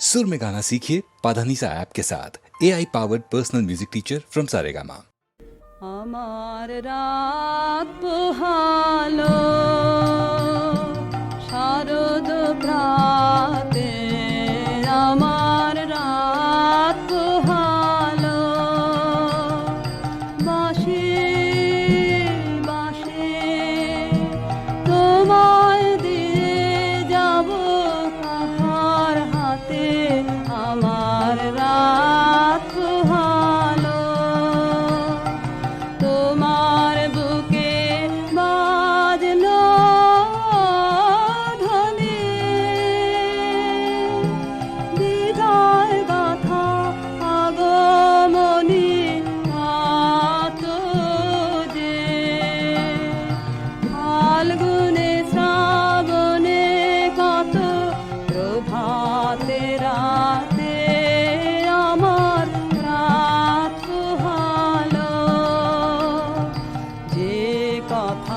सुर में गाना सीखिए पाधानीसा ऐप के साथ। A I powered personal music teacher from Saregama हमार रात पुहालो, शारद प्रात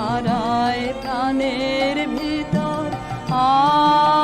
হারায় প্রাণের ভিতর আ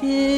些。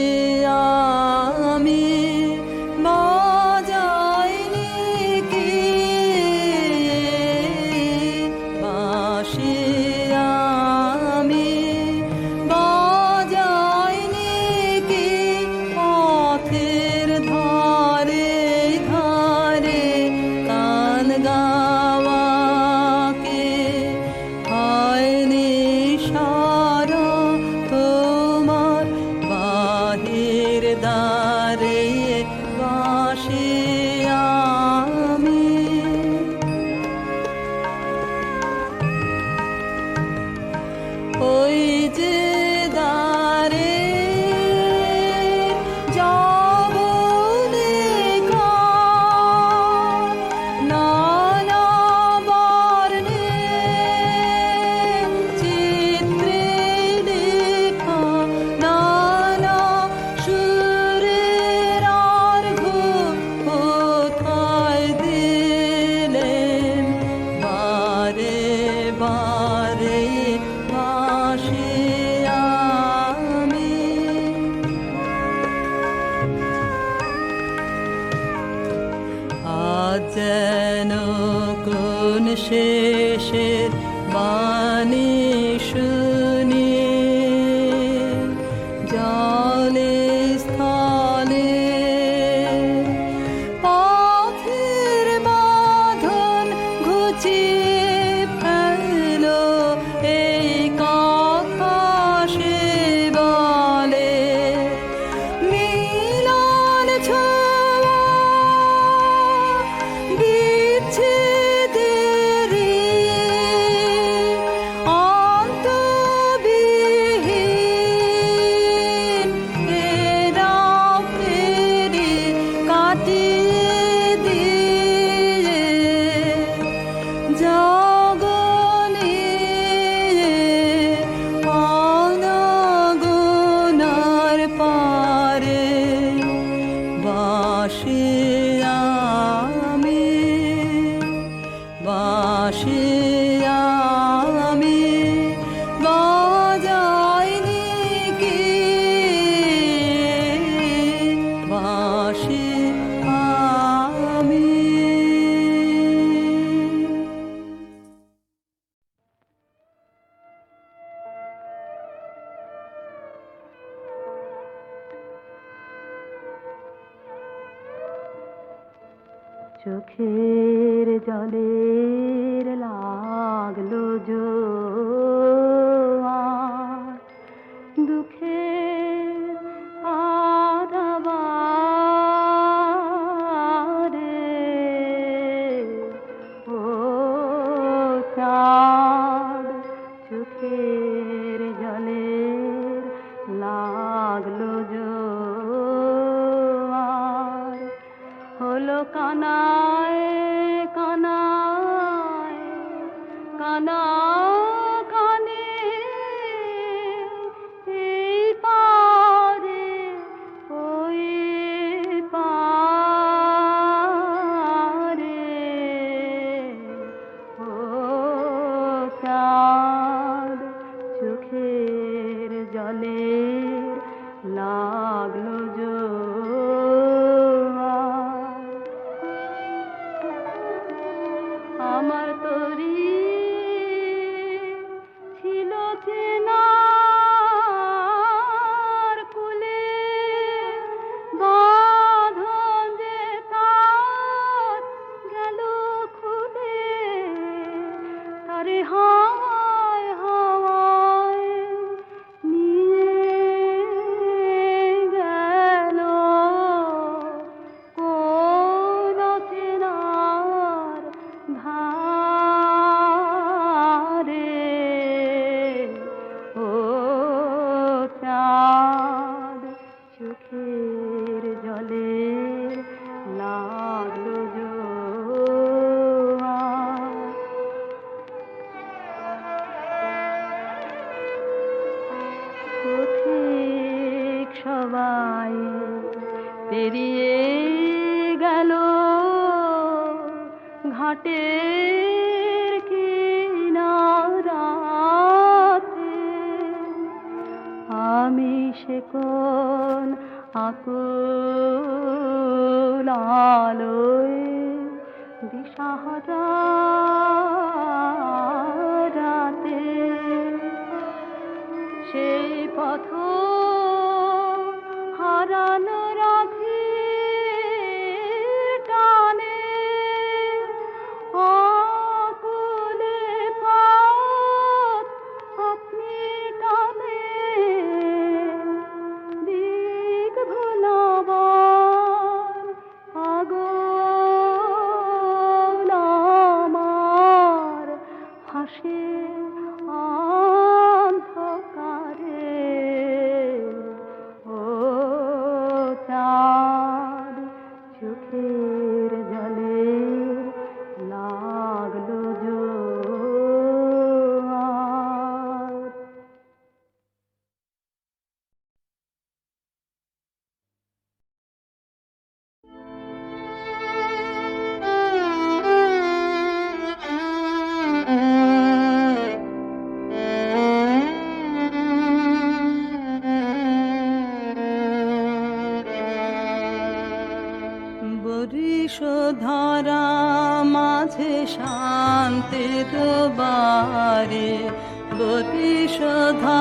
চোখের জলের লাগল জোর। কানা সে কোন আকুল আলোয় দিশাহারা রাতে সেই পথ রাতের বারে গতি সধা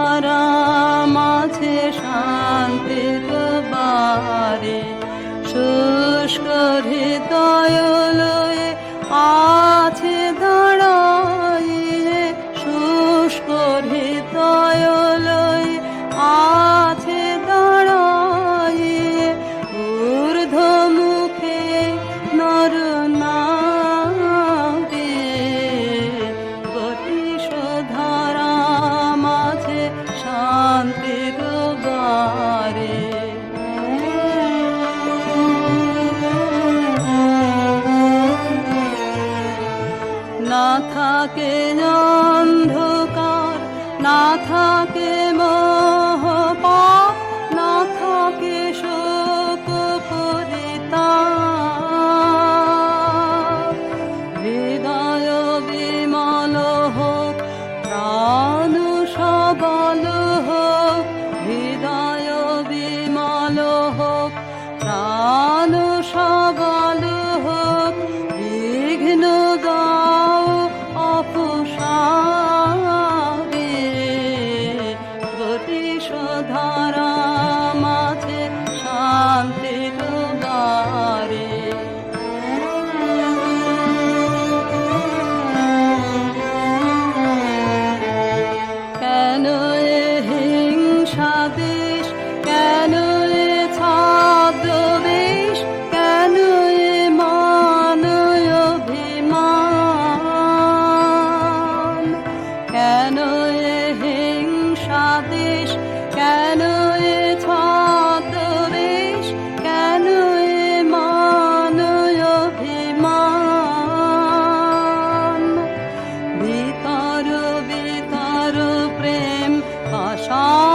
走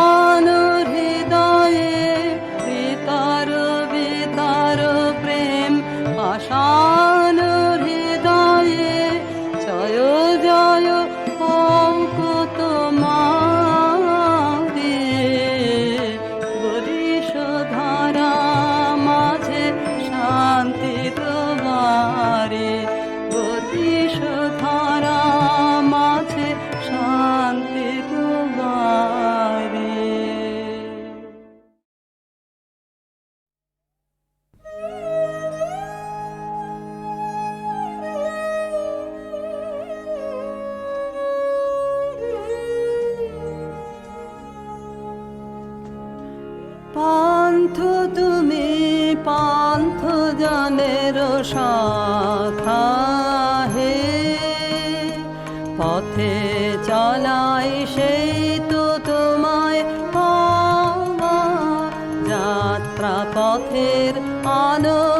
honor.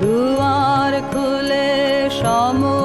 দুয়ার খুলে সমুখ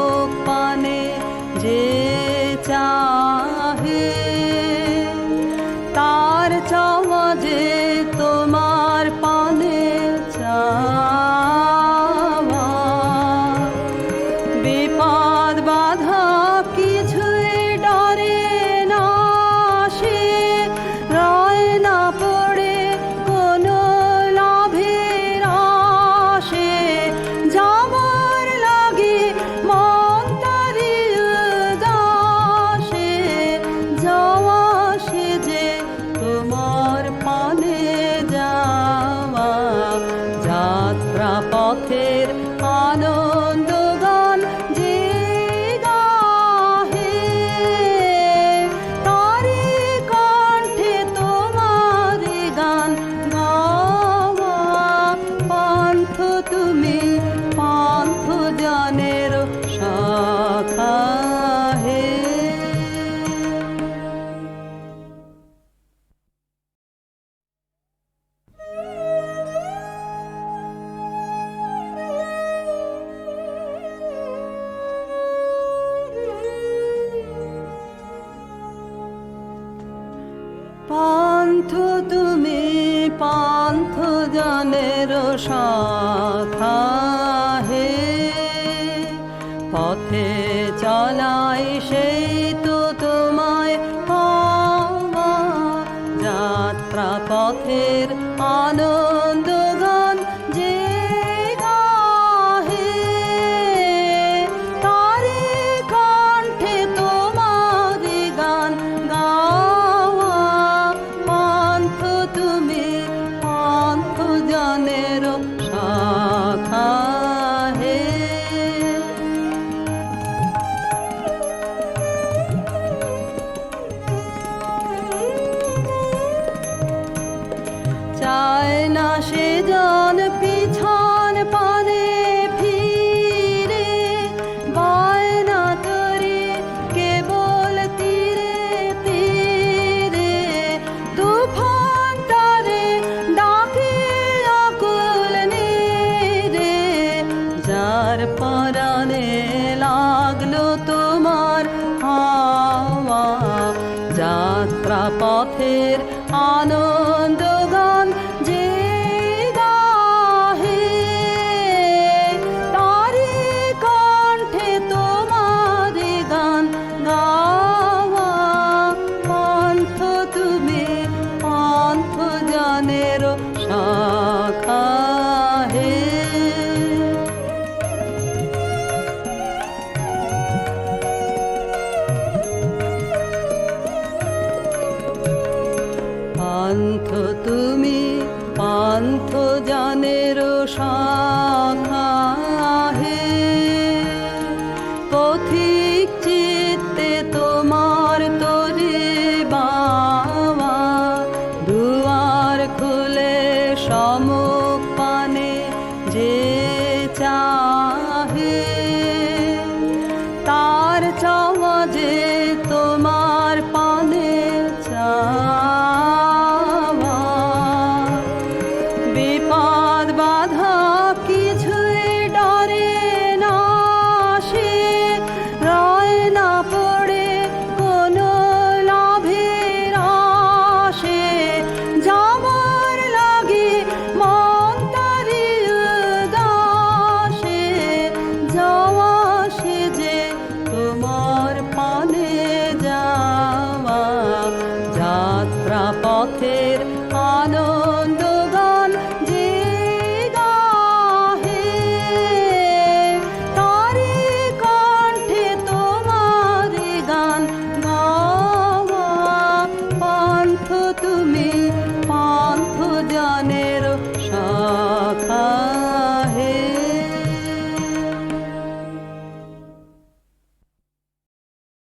chameau.